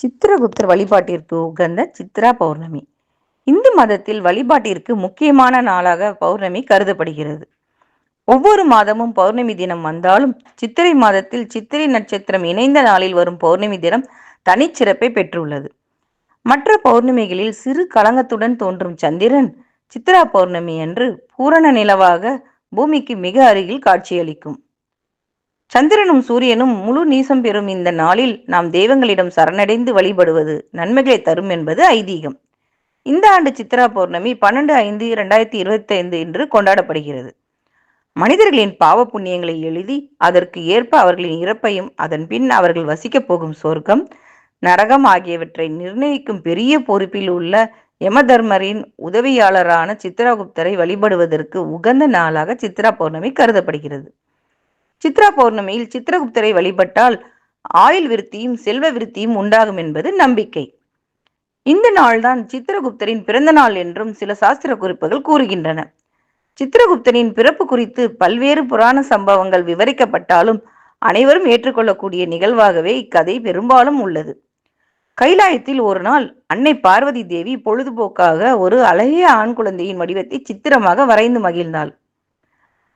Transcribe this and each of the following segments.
சித்திரகுப்தர் வழிபாட்டிற்கு உகந்த சித்ரா பௌர்ணமி. இந்து மதத்தில் வழிபாட்டிற்கு முக்கியமான நாளாக பௌர்ணமி கருதப்படுகிறது. ஒவ்வொரு மாதமும் பௌர்ணமி தினம் வந்தாலும் சித்திரை மாதத்தில் சித்திரை நட்சத்திரம் இணைந்த நாளில் வரும் பௌர்ணமி தினம் தனிச்சிறப்பை பெற்றுள்ளது. மற்ற பௌர்ணமிகளில் சிறு களங்கத்துடன் தோன்றும் சந்திரன் சித்ரா பௌர்ணமி அன்று பூரண நிலவாக பூமிக்கு மிக அருகில் காட்சியளிக்கும். சந்திரனும் சூரியனும் முழு நீசம் பெறும் இந்த நாளில் நாம் தெய்வங்களிடம் சரணடைந்து வழிபடுவது நன்மைகளை தரும் என்பது ஐதீகம். இந்த ஆண்டு சித்ரா பௌர்ணமி பன்னெண்டு ஐந்து இரண்டாயிரத்தி இருபத்தி ஐந்து என்று கொண்டாடப்படுகிறது. மனிதர்களின் பாவ புண்ணியங்களை எழுதி அதற்கு ஏற்ப அவர்களின் இறப்பையும் அதன் பின் அவர்கள் வசிக்கப் போகும் சொர்க்கம் நரகம் ஆகியவற்றை நிர்ணயிக்கும் பெரிய பொறுப்பில் உள்ள யமதர்மரின் உதவியாளரான சித்ராகுப்தரை வழிபடுவதற்கு உகந்த நாளாக சித்ரா பௌர்ணமி கருதப்படுகிறது. சித்ரா பௌர்ணமியில் சித்திரகுப்தரை வழிபட்டால் ஆயுள் விருத்தியும் செல்வ விருத்தியும் உண்டாகும் என்பது நம்பிக்கை. இந்த நாள்தான் சித்திரகுப்தரின் பிறந்த நாள் என்றும் சில சாஸ்திர குறிப்புகள் கூறுகின்றன. சித்திரகுப்தரின் பிறப்பு குறித்து பல்வேறு புராண சம்பவங்கள் விவரிக்கப்பட்டாலும் அனைவரும் ஏற்றுக்கொள்ளக்கூடிய நிகழ்வாகவே இக்கதை பெரும்பாலும் உள்ளது. கைலாயத்தில் ஒரு நாள் அன்னை பார்வதி தேவி பொழுதுபோக்காக ஒரு அழகிய ஆண் குழந்தையின் வடிவத்தை சித்திரமாக வரைந்து மகிழ்ந்தாள்.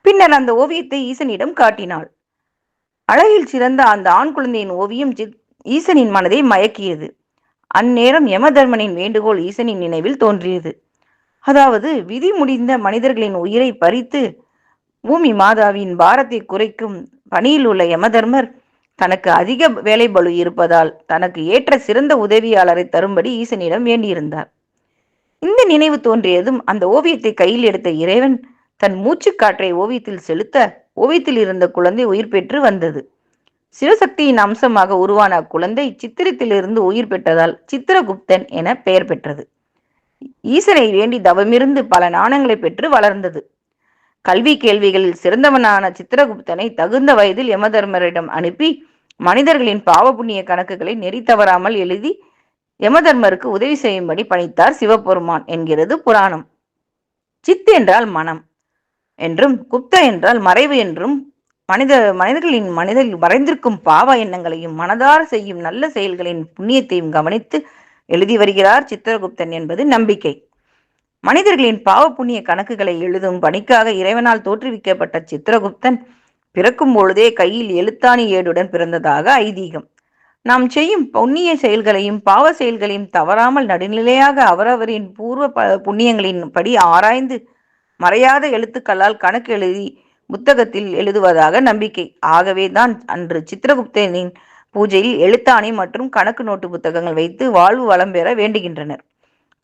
பின்னர் அந்த ஓவியத்தை ஈசனிடம் காட்டினாள். அழகில் சிறந்த அந்த ஆண் குழந்தையின் ஓவியம் ஈசனின் மனதை மயக்கியது. அந்நேரம் யமதர்மனின் வேண்டுகோள் ஈசனின் நினைவில் தோன்றியது. அதாவது விதி முடிந்த மனிதர்களின் உயிரை பறித்து பூமி மாதாவின் பாரத்தை குறைக்கும் பணியில் உள்ள யமதர்மர் தனக்கு அதிக வேலை பலு இருப்பதால் தனக்கு ஏற்ற சிறந்த உதவியாளரை தரும்படி ஈசனிடம் வேண்டியிருந்தார். இந்த நினைவு தோன்றியதும் அந்த ஓவியத்தை கையில் எடுத்த இறைவன் தன் மூச்சுக்காற்றை ஓவியத்தில் செலுத்த ஓவியத்தில் இருந்த குழந்தை உயிர் பெற்று வந்தது. சிவசக்தியின் அம்சமாக உருவான அக்குழந்தை சித்திரத்திலிருந்து உயிர் பெற்றதால் சித்திரகுப்தன் என பெயர் பெற்றது. ஈசனை வேண்டி தவமிருந்து பல நாணங்களை பெற்று வளர்ந்தது. கல்வி கேள்விகளில் சிறந்தவனான சித்திரகுப்தனை தகுந்த வயதில் யமதர்மரிடம் அனுப்பி மனிதர்களின் பாவ புண்ணிய கணக்குகளை நெறி தவறாமல் எழுதி யமதர்மருக்கு உதவி செய்யும்படி பணித்தார் சிவபெருமான் என்கிறது புராணம். சித் என்றால் மனம். என்றும் குப்த என்றால் மறைவு என்றும் மனித மனிதர்களின் மனிதர்கள் மறைந்திருக்கும் பாவ எண்ணங்களையும் மனதார செய்யும் நல்ல செயல்களின் புண்ணியத்தையும் கவனித்து எழுதி வருகிறார் சித்திரகுப்தன் என்பது நம்பிக்கை. மனிதர்களின் பாவ புண்ணிய கணக்குகளை எழுதும் பணிக்காக இறைவனால் தோற்றுவிக்கப்பட்ட சித்திரகுப்தன் பிறக்கும் பொழுதே கையில் எழுத்தாணி ஏடுடன் பிறந்ததாக ஐதீகம். நாம் செய்யும் புண்ணிய செயல்களையும் பாவ செயல்களையும் தவறாமல் நடுநிலையாக அவரவரின் பூர்வ புண்ணியங்களின் படி ஆராய்ந்து மறையாத எழுத்துக்களால் கணக்கு எழுதி புத்தகத்தில் எழுதுவதாக நம்பிக்கை. ஆகவே தான் அன்று சித்திரகுப்தனின் பூஜையில் எழுத்தாணி மற்றும் கணக்கு நோட்டு புத்தகங்கள் வைத்து வாழ்வு வளம் பெற வேண்டுகின்றனர்.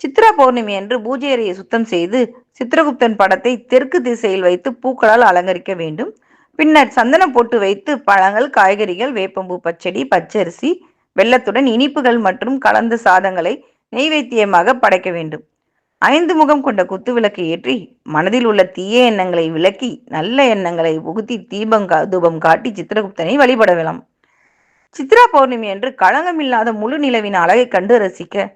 சித்ரா பௌர்ணமி அன்று பூஜை அறையை சுத்தம் செய்து சித்திரகுப்தன் படத்தை தெற்கு திசையில் வைத்து பூக்களால் அலங்கரிக்க வேண்டும். பின்னர் சந்தனம் போட்டு வைத்து பழங்கள் காய்கறிகள் வேப்பம்பூ பச்சடி பச்சரிசி வெள்ளத்துடன் இனிப்புகள் மற்றும் கலந்த சாதங்களை நெய்வேத்தியமாக படைக்க வேண்டும். ஐந்து முகம் கொண்ட குத்து விளக்கு ஏற்றி மனதில் உள்ள தீய எண்ணங்களை விளக்கி நல்ல எண்ணங்களை புகுத்தி தீபம் தூபம் காட்டி சித்திரகுப்தனை வழிபடலாம் சித்ரா பௌர்ணமி அன்று களங்கமில்லாத முழு நிலவின் அழகை கண்டு ரசிக்க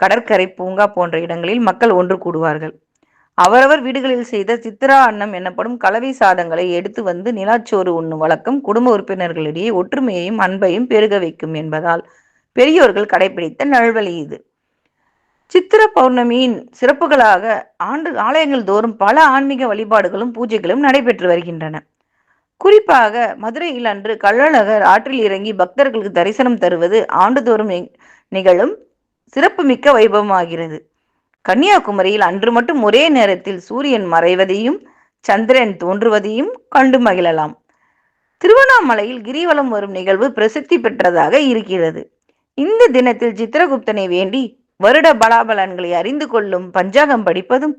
கடற்கரை பூங்கா போன்ற இடங்களில் மக்கள் ஒன்று கூடுவார்கள். அவரவர் வீடுகளில் செய்த சித்ரா அன்னம் எனப்படும் கலவை சாதங்களை எடுத்து வந்து நிலாச்சோறு உண்ணும் வழக்கம் குடும்ப உறுப்பினர்களிடையே ஒற்றுமையையும் அன்பையும் பெருக வைக்கும் என்பதால் பெரியோர்கள் கடைபிடித்த நல்வழி இது. சித்திர பௌர்ணமியின் சிறப்புகளாக ஆண்டு ஆலயங்கள் தோறும் பல ஆன்மீக வழிபாடுகளும் பூஜைகளும் நடைபெற்று வருகின்றன. குறிப்பாக மதுரையில் அன்று கள்ளழகர் ஆற்றில் இறங்கி பக்தர்களுக்கு தரிசனம் தருவது ஆண்டுதோறும் நிகழும் சிறப்புமிக்க வைபவமாகிறது. கன்னியாகுமரியில் அன்று மட்டும் ஒரே நேரத்தில் சூரியன் மறைவதையும் சந்திரன் தோன்றுவதையும் கண்டு மகிழலாம். திருவண்ணாமலையில் கிரிவலம் வரும் நிகழ்வு பிரசித்தி பெற்றதாக இருக்கிறது. இந்த தினத்தில் சித்திரகுப்தனை வேண்டி வருட பலாபலன்களை அறிந்து கொள்ளும் பஞ்சாகம் படிப்பதும்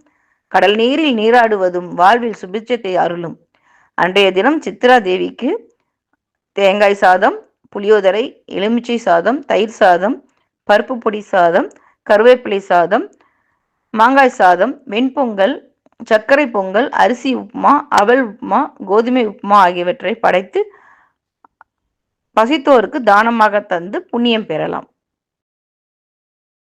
கடல் நீரில் நீராடுவதும் வாழ்வில் சுபிச்சத்தை அருளும். அன்றைய தினம் சித்ரா தேவிக்கு தேங்காய் சாதம் புளியோதரை எலுமிச்சை சாதம் தயிர் சாதம் பருப்பு பொடி சாதம் கருவேப்பிலை சாதம் மாங்காய் சாதம் வெண்பொங்கல் சர்க்கரை பொங்கல் அரிசி உப்புமா அவல் உப்புமா கோதுமை உப்புமா ஆகியவற்றை படைத்து பசித்தோருக்கு தானமாக தந்து புண்ணியம் பெறலாம்.